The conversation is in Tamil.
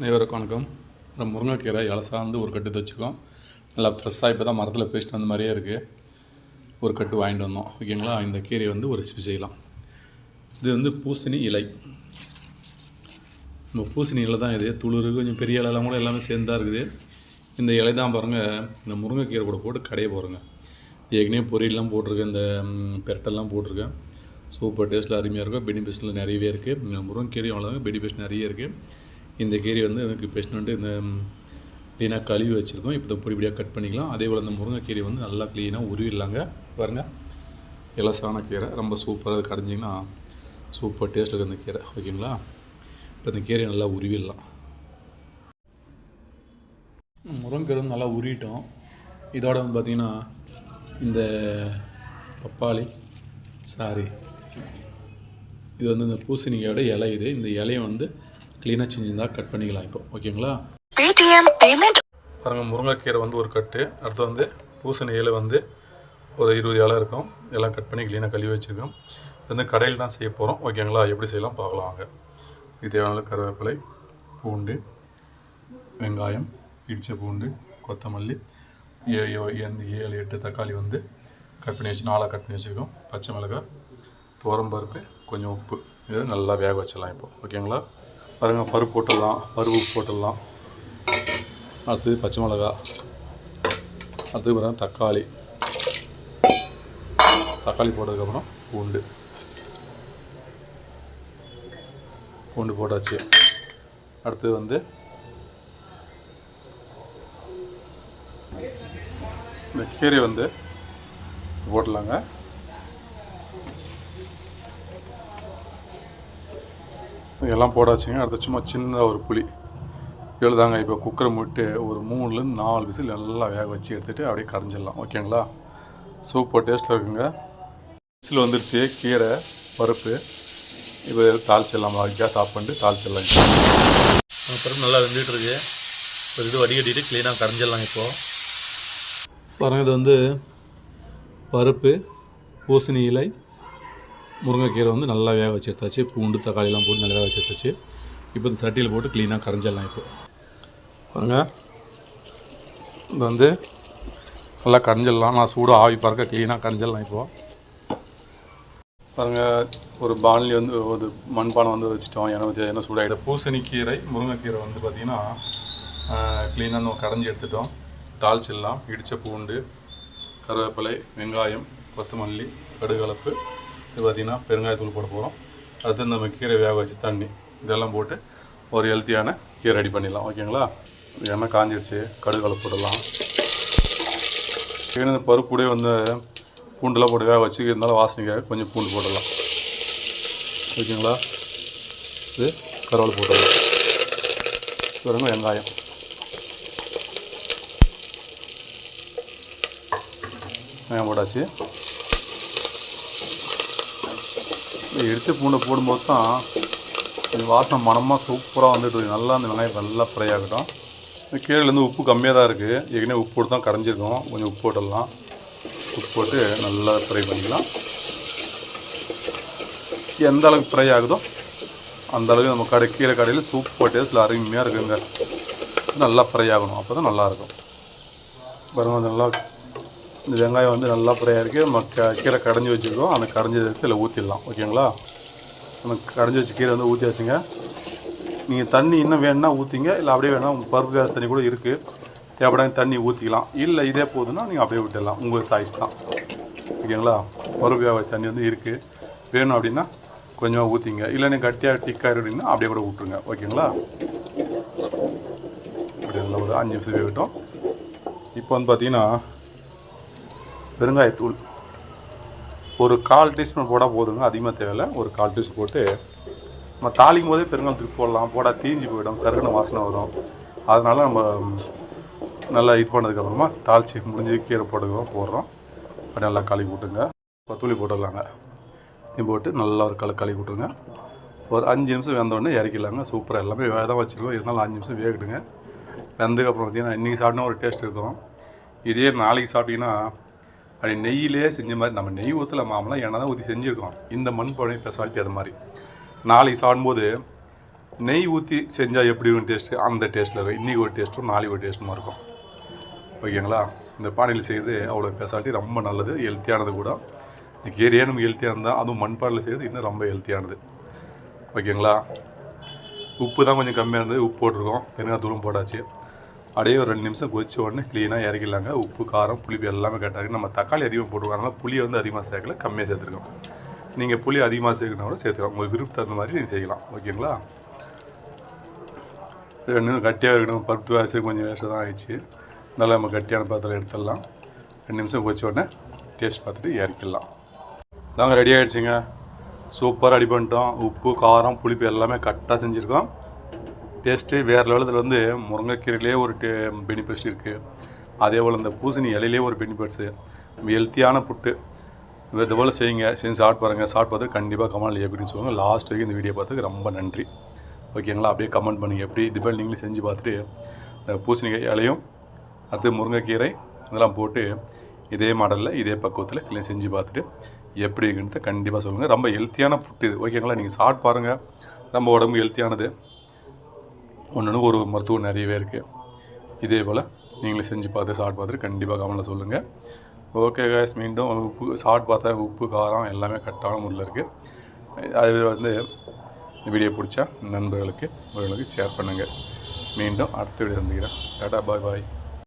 அனைவருக்கும் வணக்கம். அப்புறம் முருங்கைக்கீரை இலசாந்து ஒரு கட்டு வச்சுருக்கோம் நல்லா ஃப்ரெஷ்ஷாக இப்போ தான் மரத்தில் பேசிட்டு வந்த மாதிரியே இருக்குது ஒரு கட்டு வாங்கிட்டு வந்தோம். ஓகேங்களா இந்த கீரையை வந்து ஒரு ரெசிபி செய்யலாம். இது வந்து பூசணி இலை. நம்ம பூசணி இலை தான் இது. துளிர் கொஞ்சம் பெரிய இலைலாம் கூட எல்லாமே சேர்ந்து தான் இருக்குது. இந்த இலை தான் பாருங்கள் இந்த முருங்கைக்கீரை கூட போட்டு கடைய போகிறோங்க ஏற்கனவே பொரியல்லாம் போட்டிருக்கேன் இந்த பெரட்டெல்லாம் போட்டிருக்கேன். சூப்பர் டேஸ்ட்டில் அருமையாக இருக்கும். பெனிஃபிட்ஸில் நிறையவே இருக்குது இந்த முருங்கைக்கீரையும் அவ்வளோதான் பெனிஃபிட்ஸ் நிறைய இருக்குது இந்த கீரை வந்து எனக்கு பெஸ்ட் வந்துட்டு இந்த க்ளீனாக கழுவி வச்சுருக்கோம். இப்போ பொடி கட் பண்ணிக்கலாம். அதே போல் இந்த முருங்கைக்கீரை வந்து நல்லா க்ளீனாக உருவிடலாங்க. பாருங்கள் இலசான கீரை. ரொம்ப சூப்பராக கடைஞ்சிங்கன்னா சூப்பர் டேஸ்ட் இருக்குது அந்த கீரை. ஓகேங்களா? இப்போ இந்த கீரையை நல்லா உருவிடலாம். முருங்கீரை வந்து நல்லா உருவிட்டோம். இதோட வந்து பார்த்திங்கன்னா இந்த பப்பாளி சாரி இது வந்து இந்த பூசணிக்காயோட இலை இது. இந்த இலையை வந்து க்ளீனாக செஞ்சுருந்தா கட் பண்ணிக்கலாம் இப்போ. ஓகேங்களா Paytm payment. பாருங்க முருங்கைக்கீரை வந்து ஒரு கட்டு அடுத்து வந்து பூசணி இலை வந்து ஒரு இருபது இலை இருக்கும். எல்லாம் கட் பண்ணி க்ளீனாக கழுவி வச்சுருக்கோம். இது வந்து கடையில் தான் செய்ய போகிறோம் ஓகேங்களா எப்படி செய்யலாம்? பார்க்கலாம் வாங்க. இது தேவையான கருவேப்பிலை பூண்டு வெங்காயம் இடிச்ச பூண்டு கொத்தமல்லி ஏ ஏ- எந்த ஏழு எட்டு தக்காளி வந்து கட் பண்ணி வச்சு நாளாக கட் பண்ணி வச்சுருக்கோம். பச்சை மிளகாய் துவரம்பருப்பு கொஞ்சம் உப்பு. இது நல்லா வேக வச்சிடலாம் இப்போ. ஓகேங்களா பாருங்க பருப்பு போட்டுடலாம் பருப்பு போட்டுடலாம். அடுத்தது பச்சை மிளகா. அடுத்தது பாருங்கள் தக்காளி. தக்காளி போட்டதுக்கப்புறம் பூண்டு. பூண்டு போட்டாச்சு. அடுத்தது வந்து இந்த கீரை வந்து போட்டலாங்க எல்லாம் போடாச்சுங்க. அடுத்து சும்மா சின்னதாக ஒரு புளி. எழுதாங்க இப்போ குக்கரை மூட்டு ஒரு மூணுலேருந்து நாலு விசில் நல்லா வேக வச்சு எடுத்துகிட்டு அப்படியே கரைஞ்சிடலாம். ஓகேங்களா சூப்பர் டேஸ்ட்டில் இருக்குங்க. விசில் வந்துருச்சு. கீரை பருப்பு. இப்போ தாளிச்சிடலாம். கேஸ் ஆஃப் பண்ணிட்டு தாளிச்சிடலாம் பருப்பு நல்லா வெந்துட்டுருக்கு இப்போ ஒரு இது வடிகட்டிட்டு க்ளீனாக கரைஞ்சிடலாம் இப்போது பாருங்கள் இது வந்து பருப்பு பூசணி இலை முருங்கைக்கீரை வந்து நல்லா வேக வச்சு எடுத்தாச்சு. பூண்டு தக்காளிலாம் போட்டு நல்லா வேக வச்சு எடுத்தாச்சு. இப்போ இந்த சட்டியில் போட்டு க்ளீனாக கரைஞ்சிடலாம் இப்போ. பாருங்க. இது வந்து நல்லா கரைஞ்சிடலாம். நான் சூடு ஆவி பறக்க க்ளீனாக கரைஞ்சிடலாம் இப்போது பாருங்கள் ஒரு பானிலி வந்து ஒரு மண்பானை வந்து வச்சுட்டோம். எண்ணெய் எண்ணெய் சூடாகிடும் பூசணிக்கீரை முருங்கைக்கீரை வந்து பார்த்திங்கன்னா க்ளீனாக நம்ம கடைஞ்சி எடுத்துட்டோம். தாளிச்சிடலாம். இடித்த பூண்டு கருவேப்பிலை வெங்காயம் கொத்தமல்லி கடுகலப்பு இது பார்த்திங்கன்னா பெருங்காயத்தூள் போட போகிறோம் அடுத்து நம்ம கீரை வேக வச்சு தண்ணி இதெல்லாம் போட்டு ஒரு ஹெல்த்தியான கீரை ரெடி பண்ணிடலாம். ஓகேங்களா? எண்ணெய் காஞ்சிருச்சு. கடுகளை போடலாம் இந்த பருப்பு கூட வந்து பூண்டெல்லாம் போட்டு வேக வச்சு இருந்தாலும் வாசனைக்காக கொஞ்சம் பூண்டு போடலாம் ஓகேங்களா? இது கருவாள் போட்டுடலாம். பாருங்க வெங்காயம். வெங்காயம் போட்டாச்சு. இந்த பூண்டை போடும்போது தான் கொஞ்சம் வாசனை மனமாக சூப்பராக வந்துட்டு இருக்கு. நல்லா அந்த வெங்காயம் நல்லா ஃப்ரை ஆகட்டும். இந்த உப்பு கம்மியாக தான் இருக்குது ஏற்கனவே உப்பு போட்டு தான் கரைஞ்சிருக்கோம். கொஞ்சம் உப்பு போட்டுடலாம். உப்பு போட்டு நல்லா ஃப்ரை பண்ணிக்கலாம். எந்த அளவுக்கு ஃப்ரை ஆகுதோ அந்த அளவுக்கு நம்ம கடை கீரை கடையில் சூப்பர் டேஸ்ட்டில் அருமையாக இருக்குங்க. நல்லா ஃப்ரை ஆகணும். அப்போ தான் நல்லாயிருக்கும் பாருங்க நல்லா இந்த வெங்காயம் வந்து நல்லா ஃப்ரையாக இருக்குது நம்ம க- கீரை கடைஞ்சி வச்சுருக்கோம். அந்த கடைஞ்சி எடுத்து இதில் ஊற்றிடலாம் ஓகேங்களா? நம்ம கடைஞ்சி வச்சு கீரை வந்து ஊற்றியாச்சுங்க நீங்கள் தண்ணி இன்னும் வேணும்னா ஊற்றிங்க இல்லை அப்படியே வேணா உங்கள் பருப்பு கேஸ் தண்ணி கூட இருக்குது தேவைப்படாத தண்ணி ஊற்றிக்கலாம் இல்லை இதே போதுன்னா நீங்கள் அப்படியே விட்டுடலாம். உங்கள் சாய்ஸ் தான். ஓகேங்களா? பருப்பு வியாபார தண்ணி வந்து இருக்குது வேணும் அப்படின்னா கொஞ்சமாக ஊற்றிங்க இல்லை நீங்கள் கட்டியாக டிக்காயிரு அப்படின்னா அப்படியே கூட விட்ருங்க ஓகேங்களா? அப்படி நல்லா ஒரு அஞ்சு நிமிஷம் வேகட்டும். இப்போ வந்து பார்த்தீங்கன்னா பெருங்காயத்தூள். ஒரு கால் டீஸ்பூன் போட போதுங்க அதிகமாக தேவையில்லை. ஒரு கால் டீஸ்பூன் போட்டு நம்ம தாளிக்கும் போதே பெருங்காயத்தூள் போடலாம். போடால் தீஞ்சு போயிடும் கருகின வாசனை வரும். அதனால் நம்ம நல்லா இது பண்ணதுக்கப்புறமா தாளிச்சு முடிஞ்சு கீரை போடுவோம் போடுறோம். அப்படி நல்லா கழுவி இப்போ துளி போட்டுடலாங்க இது போட்டு நல்லா ஒரு கலை கழுவி விட்டுருங்க ஒரு அஞ்சு நிமிஷம் வெந்தோடனே இறக்கிடலாங்க. சூப்பராக எல்லாமே வேக தான் வச்சுருக்கோம். இருந்தாலும் அஞ்சு நிமிஷம் வேகட்டுங்க. வெந்ததுக்கப்புறம் பார்த்தீங்கன்னா இன்றைக்கி சாப்பிட்டா ஒரு டேஸ்ட் இருக்கும். இதே நாளைக்கு சாப்பிட்டிங்கன்னா அப்படி நெய்யிலே செஞ்ச மாதிரி நம்ம நெய் ஊற்றல மாமலாம் என்ன தான் ஊற்றி செஞ்சுருக்கோம். இந்த மண் பழனி ஸ்பெஷாலிட்டி அது மாதிரி. நாளைக்கு சாப்பிடும்போது நெய் ஊற்றி செஞ்சால் எப்படி இருக்கும் டேஸ்ட்டு அந்த டேஸ்ட்டில் இருக்கும். இன்றைக்கி ஒரு டேஸ்ட்டும் நாளைக்கு ஒரு டேஸ்ட்டும் இருக்கும். ஓகேங்களா இந்த பானையில் செய்கிறது அவ்வளோ பெசாலிட்டி ரொம்ப நல்லது ஹெல்த்தியானது கூட. இந்த கீரையே நமக்கு ஹெல்த்தியாக தான் அதுவும் மண்பானையில் செய்கிறது இன்னும் ரொம்ப ஹெல்த்தியானது ஓகேங்களா உப்பு தான் கொஞ்சம் கம்மியாக இருந்தது. உப்பு போட்டிருக்கோம். பெருங்காத்தூளும் போட்டாச்சு. அப்படியே ஒரு ரெண்டு நிமிஷம் கொதிச்ச உடனே க்ளீனாக இறக்கிடலாங்க. உப்பு காரம் புளிப்பு எல்லாமே கரெக்டாக நம்ம தக்காளி அதிகமாக போட்டுருக்கோம். அதனால் புளியை வந்து அதிகமாக சேர்க்கல கம்மியாக சேர்த்துருக்கோம். நீங்கள் புளி அதிகமாக சேர்க்கணும் கூட சேர்த்துக்கலாம். உங்களுக்கு விருப்பம் தகுந்த மாதிரி நீங்கள் செய்யலாம். ஓகேங்களா? ரெண்டு கட்டியாக இருக்கணும். பருப்பு வாசி கொஞ்சம் வேஸ்ட்டாக தான் ஆயிடுச்சு. நல்லா நம்ம கட்டியான பாத்திரம் எடுத்துடலாம். ரெண்டு நிமிஷம் கொச்ச உடனே டேஸ்ட் பார்த்துட்டு இறக்கிடலாம். நாங்கள் ரெடி ஆகிடுச்சிங்க சூப்பராக ரெடி பண்ணிட்டோம். உப்பு காரம் புளிப்பு எல்லாமே கரெக்டாக செஞ்சுருக்கோம். டேஸ்ட்டு வேறு லெவலத்தில் வந்து முருங்கைக்கீரையிலே ஒரு டே பெனிஃபிட்ஸ் இருக்குது அதே போல் இந்த பூசணி இலையிலே ஒரு பெனிஃபிட்ஸு ஹெல்த்தியான புட்டு இது போல் செய்யுங்க. செஞ்சு சாப்பிட்டு பாருங்கள் சாப்பிட்டு பார்த்து கண்டிப்பாக கமெண்ட்ல எப்படின்னு சொல்லுங்கள் லாஸ்ட் வரைக்கும் இந்த வீடியோ பார்த்துக்கு ரொம்ப நன்றி. ஓகேங்களா அப்படியே கமெண்ட் பண்ணுங்கள் எப்படி? இதுபோல் நீங்களும் செஞ்சு பார்த்துட்டு இந்த பூசணிக்காய் இலையும் அடுத்து முருங்கைக்கீரை இதெல்லாம் போட்டு இதே மாடலில் இதே பக்குவத்தில் கிளீன் செஞ்சு பார்த்துட்டு எப்படி இருக்குன்னு கண்டிப்பாக சொல்லுங்கள் ரொம்ப ஹெல்த்தியான ஃபுட் இது. ஓகேங்களா நீங்கள் சாப்பிட்டு பாருங்கள் நம்ம உடம்பு ஹெல்த்தியானது ஒன்றுன்னு ஒரு மருத்துவம் நிறையவே இருக்குது இதே போல் நீங்களே செஞ்சு பார்த்து சாப்பிட்டு பார்த்துட்டு கண்டிப்பாக கமெண்ட்டில் சொல்லுங்கள் ஓகே கேஸ் மீண்டும் உப்பு சாப்பிட்டு பார்த்தா உப்பு காரம் எல்லாமே கரெக்டான முறையில் இருக்குது அது வந்து இந்த வீடியோ பிடிச்சா நண்பர்களுக்கு உங்களுக்கு ஷேர் பண்ணுங்கள் மீண்டும் அடுத்த வீடியோ சந்திக்கிறேன். டாடா பாய் பாய்